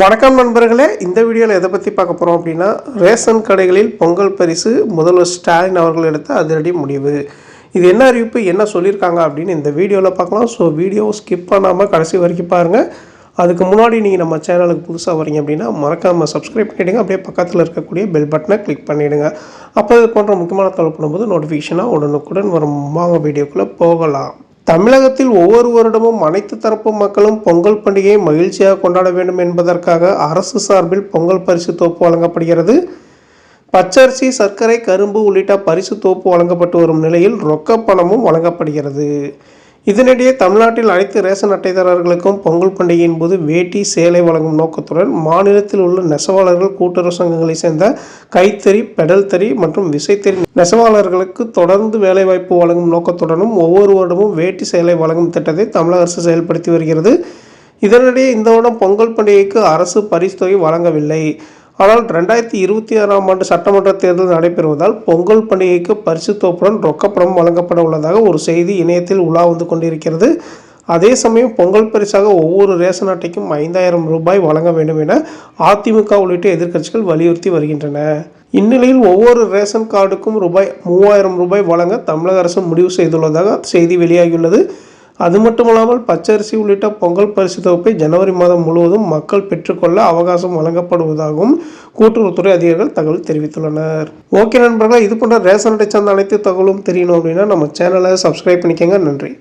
வணக்கம் நண்பர்களே இந்த வீடியோவில் எதை பற்றி பார்க்க போகிறோம் அப்படின்னா ரேஷன் கடைகளில் பொங்கல் பரிசு முதல்வர் ஸ்டாலின் அவர்கள் எடுத்த அதிரடி முடிவு. இது என்ன அறிவிப்பு என்ன சொல்லியிருக்காங்க அப்படின்னு இந்த வீடியோவில் பார்க்கலாம். ஸோ வீடியோ ஸ்கிப் பண்ணாமல் கடைசி வரைக்கும் பாருங்கள் அதுக்கு முன்னாடி நீங்கள் நம்ம சேனலுக்கு புதுசாக வரீங்க அப்படின்னா மறக்காமல் சப்ஸ்கிரைப் பண்ணிவிடுங்க அப்படியே பக்கத்தில் இருக்கக்கூடிய பெல் பட்டனை கிளிக் பண்ணிவிடுங்க அப்போ இது போன்ற முக்கியமான தகவல் பண்ணும்போது நோட்டிஃபிகேஷனாக உடனுக்குடன் வரும். வாங்க வீடியோக்குள்ளே போகலாம். தமிழகத்தில் ஒவ்வொரு வருடமும் அனைத்து தரப்பு மக்களும் பொங்கல் பண்டிகையை மகிழ்ச்சியாக கொண்டாட வேண்டும் என்பதற்காக அரசு சார்பில் பொங்கல் பரிசு தொகுப்பு வழங்கப்படுகிறது. பச்சரிசி சர்க்கரை கரும்பு உள்ளிட்ட பரிசு தொகுப்பு வழங்கப்பட்டு வரும் நிலையில் ரொக்க பணமும் வழங்கப்படுகிறது. இதனிடையே தமிழ்நாட்டில் அனைத்து ரேஷன் அட்டைதாரர்களுக்கும் பொங்கல் பண்டிகையின் போது வேட்டி சேலை வழங்கும் நோக்கத்துடன் மாநிலத்தில் உள்ள நெசவாளர்கள் கூட்டுறவு சங்கங்களை சேர்ந்த கைத்தறி பெடல் தறி மற்றும் விசைத்தறி நெசவாளர்களுக்கு தொடர்ந்து வேலைவாய்ப்பு வழங்கும் நோக்கத்துடனும் ஒவ்வொரு வருடமும் வேட்டி சேலை வழங்கும் திட்டத்தை தமிழக அரசு செயல்படுத்தி வருகிறது. இதனிடையே இந்த வருடம் பொங்கல் பண்டிகைக்கு அரசு பரிசு தொகை வழங்கவில்லை. ஆனால் ரெண்டாயிரத்தி இருபத்தி ஆறாம் ஆண்டு சட்டமன்ற தேர்தல் நடைபெறுவதால் பொங்கல் பண்டிகைக்கு பரிசு தொப்புடன் ரொக்கப்பணம் வழங்கப்பட உள்ளதாக ஒரு செய்தி இணையத்தில் உலா வந்து கொண்டிருக்கிறது. அதே சமயம் பொங்கல் பரிசாக ஒவ்வொரு ரேஷன் அட்டைக்கும் ஐந்தாயிரம் ரூபாய் வழங்க வேண்டும் என அதிமுக உள்ளிட்ட எதிர்க்கட்சிகள் வலியுறுத்தி வருகின்றன. இந்நிலையில் ஒவ்வொரு ரேஷன் கார்டுக்கும் ரூபாய் மூவாயிரம் ரூபாய் வழங்க தமிழக அரசு முடிவு செய்துள்ளதாக செய்தி வெளியாகியுள்ளது. அது மட்டும் இல்லாமல் பச்சரிசி உள்ளிட்ட பொங்கல் பரிசு தொகுப்பை ஜனவரி மாதம் முழுவதும் மக்கள் பெற்றுக்கொள்ள அவகாசம் வழங்கப்படுவதாகவும் கூட்டுறவுத்துறை அதிகாரிகள் தகவல் தெரிவித்துள்ளனர். ஓகே நண்பர்களே இது போன்ற ரேஷன் அட்டை சார்ந்த அனைத்து தகவலும் தெரியணும் அப்படின்னா நம்ம சேனலை சப்ஸ்கிரைப் பண்ணிக்கோங்க. நன்றி.